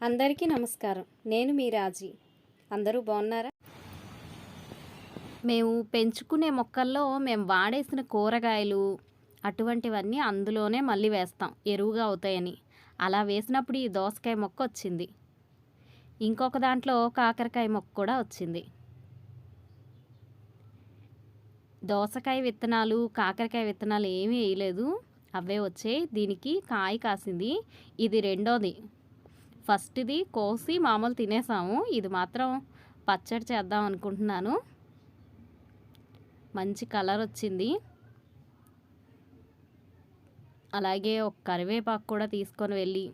అందరికీ నమస్కారం. నేను మీ రాజీ. అందరూ బాగున్నారా? మేము పెంచుకునే మొక్కల్లో మేము వాడేసిన కూరగాయలు అటువంటివన్నీ అందులోనే మళ్ళీ వేస్తాం. ఎరువుగా అవుతాయని. అలా వేసినప్పుడు ఈ దోసకాయ మొక్క వచ్చింది. ఇంకొక దాంట్లో కాకరకాయ మొక్క కూడా వచ్చింది. దోసకాయ విత్తనాలు కాకరకాయ విత్తనాలు ఏమీ వేయలేదు. అవే వచ్చాయి. దీనికి కాయ కాసింది. ఇది రెండోది. ఫస్ట్ది కోసి మామూలు తినేసాము. ఇది మాత్రం పచ్చడి చేద్దాం అనుకుంటున్నాను. మంచి కలర్ వచ్చింది. అలాగే ఒక కరివేపాకు కూడా తీసుకొని వెళ్ళి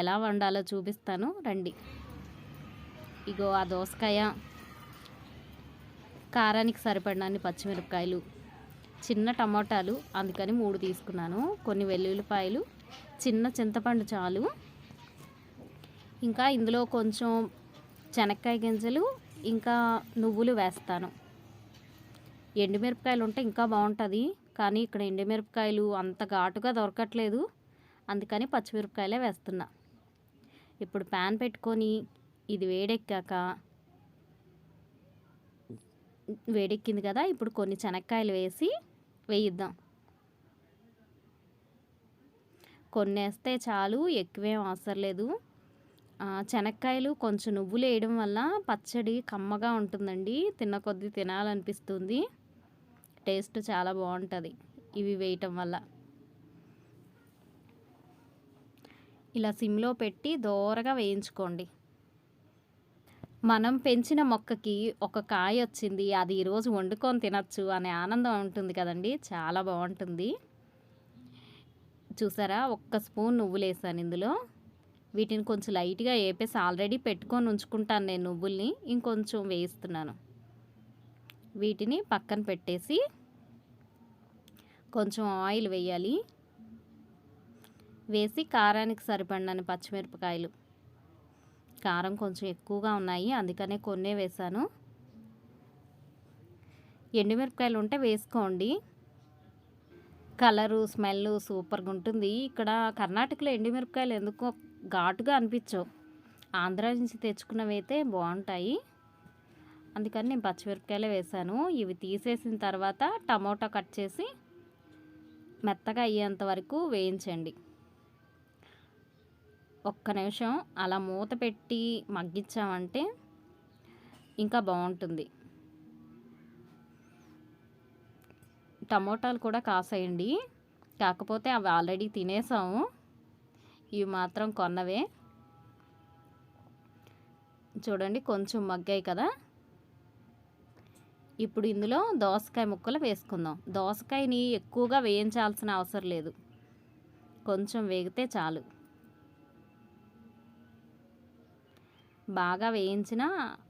ఎలా వండాలో చూపిస్తాను. రండి. ఇగో ఆ దోసకాయ కారానికి సరిపడినన్ని పచ్చిమిరపకాయలు చిన్న టమాటాలు అందుకని మూడు తీసుకున్నాను. కొన్ని వెల్లుల్లిపాయలు చిన్న చింతపండు చాలు ఇంకా ఇందులో కొంచెం శనక్కాయ గింజలు ఇంకా నువ్వులు వేస్తాను. ఎండుమిరపకాయలు ఉంటే ఇంకా బాగుంటుంది కానీ ఇక్కడ ఎండుమిరపకాయలు అంత ఘాటుగా దొరకట్లేదు. అందుకని పచ్చిమిరపకాయలే వేస్తున్నా. ఇప్పుడు ప్యాన్ పెట్టుకొని ఇది వేడెక్కాక వేడెక్కింది కదా ఇప్పుడు కొన్ని శనక్కాయలు వేసి వేయిద్దాం. కొన్ని వేస్తే చాలు ఎక్కువేం అవసరం లేదు. శనక్కాయలు కొంచెం నువ్వులు వేయడం వల్ల పచ్చడి కమ్మగా ఉంటుందండి. తిన్న కొద్దీ తినాలనిపిస్తుంది. టేస్ట్ చాలా బాగుంటుంది ఇవి వేయటం వల్ల. ఇలా సిమ్లో పెట్టి దోరగా వేయించుకోండి. మనం పెంచిన మొక్కకి ఒక కాయ వచ్చింది అది ఈరోజు వండుకొని తినచ్చు అనే ఆనందం ఉంటుంది కదండి. చాలా బాగుంటుంది. చూసారా? ఒక్క స్పూన్ నువ్వులు వేసాను ఇందులో. వీటిని కొంచెం లైట్గా వేపేసి ఆల్రెడీ పెట్టుకొని ఉంచుకుంటాను నేను నువ్వుల్ని. ఇంకొంచెం వేయిస్తున్నాను. వీటిని పక్కన పెట్టేసి కొంచెం ఆయిల్ వేయాలి. వేసి కారానికి సరిపడినాను పచ్చిమిరపకాయలు. కారం కొంచెం ఎక్కువగా ఉన్నాయి అందుకనే కొన్నే వేశాను. ఎండుమిరపకాయలు ఉంటే వేసుకోండి. కలరు స్మెల్ సూపర్గా ఉంటుంది. ఇక్కడ కర్ణాటకలో ఎండుమిరపకాయలు ఎందుకో ఘాటుగా అనిపించవు. ఆంధ్ర నుంచి తెచ్చుకున్నవి అయితే బాగుంటాయి. అందుకని నేను పచ్చిమిరపకాయలే వేసాను ఇవి తీసేసిన తర్వాత టమోటా కట్ చేసి మెత్తగా అయ్యేంత వరకు వేయించండి. ఒక్క నిమిషం అలా మూత పెట్టి మగ్గించామంటే ఇంకా బాగుంటుంది. టమోటాలు కూడా కాసేయండి. కాకపోతే అవి ఆల్రెడీ తినేసాము. ఇవి మాత్రం కొన్నవే. చూడండి కొంచెం మగ్గాయి కదా. ఇప్పుడు ఇందులో దోసకాయ ముక్కలు వేసుకుందాం. దోసకాయని ఎక్కువగా వేయించాల్సిన అవసరం లేదు. కొంచెం వేగితే చాలు. బాగా వేయించిన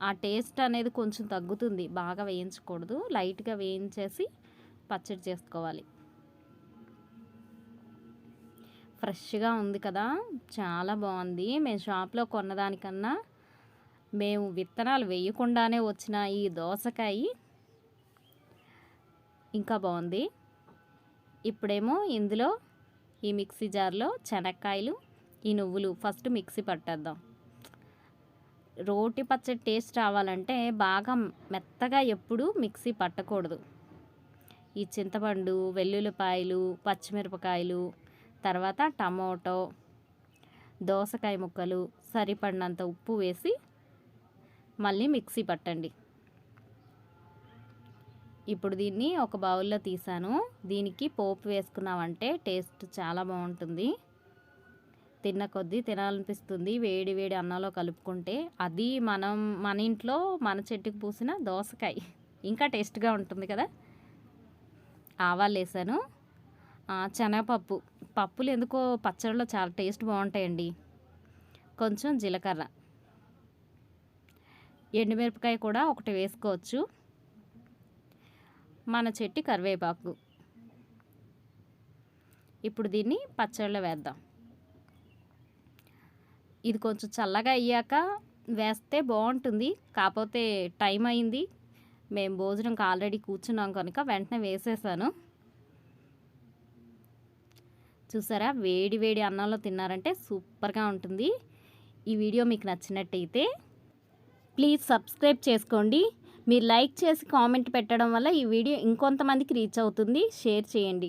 ఆ టేస్ట్ అనేది కొంచెం తగ్గుతుంది. బాగా వేయించకూడదు. లైట్గా వేయించేసి పచ్చడి చేసుకోవాలి. ఫ్రెష్గా ఉంది కదా చాలా బాగుంది. మేము షాప్లో కొన్నదానికన్నా మేము విత్తనాలు వేయకుండానే వచ్చిన ఈ దోసకాయ ఇంకా బాగుంది. ఇప్పుడేమో ఇందులో ఈ మిక్సీ జార్లో శనక్కాయలు ఈ నువ్వులు ఫస్ట్ మిక్సీ పట్టేద్దాం. రోటి పచ్చడి టేస్ట్ రావాలంటే బాగా మెత్తగా ఎప్పుడు మిక్సీ పట్టకూడదు. ఈ చింతపండు వెల్లుల్లిపాయలు పచ్చిమిరపకాయలు తర్వాత టమోటో దోసకాయ ముక్కలు సరిపడినంత ఉప్పు వేసి మళ్ళీ మిక్సీ పట్టండి. ఇప్పుడు దీన్ని ఒక బౌల్లో తీసాను. దీనికి పోపు వేసుకున్నామంటే టేస్ట్ చాలా బాగుంటుంది. తిన్న కొద్దీ తినాలనిపిస్తుంది. వేడి వేడి అన్నంలో కలుపుకుంటే అది మనం మన ఇంట్లో మన చెట్టుకు పూసిన దోసకాయ ఇంకా టేస్ట్గా ఉంటుంది కదా. ఆవాలు వేసాను. శనగపప్పు పప్పులు ఎందుకో పచ్చడిలో చాలా టేస్ట్ బాగుంటాయండి. కొంచెం జీలకర్ర. ఎండుమిరపకాయ కూడా ఒకటి వేసుకోవచ్చు. మన చెట్టి కరివేపాకు. ఇప్పుడు దీన్ని పచ్చడిలో వేద్దాం. ఇది కొంచెం చల్లగా అయ్యాక వేస్తే బాగుంటుంది. కాకపోతే టైం అయింది. మేము భోజనంకి ఆల్రెడీ కూర్చున్నాం కనుక వెంటనే వేసేసాను. చూసారా? వేడి వేడి అన్నంలో తిన్నారంటే సూపర్గా ఉంటుంది. ఈ వీడియో మీకు నచ్చినట్టయితే ప్లీజ్ సబ్స్క్రైబ్ చేసుకోండి. మీరు లైక్ చేసి కామెంట్ పెట్టడం వల్ల ఈ వీడియో ఇంకొంతమందికి రీచ్ అవుతుంది. షేర్ చేయండి.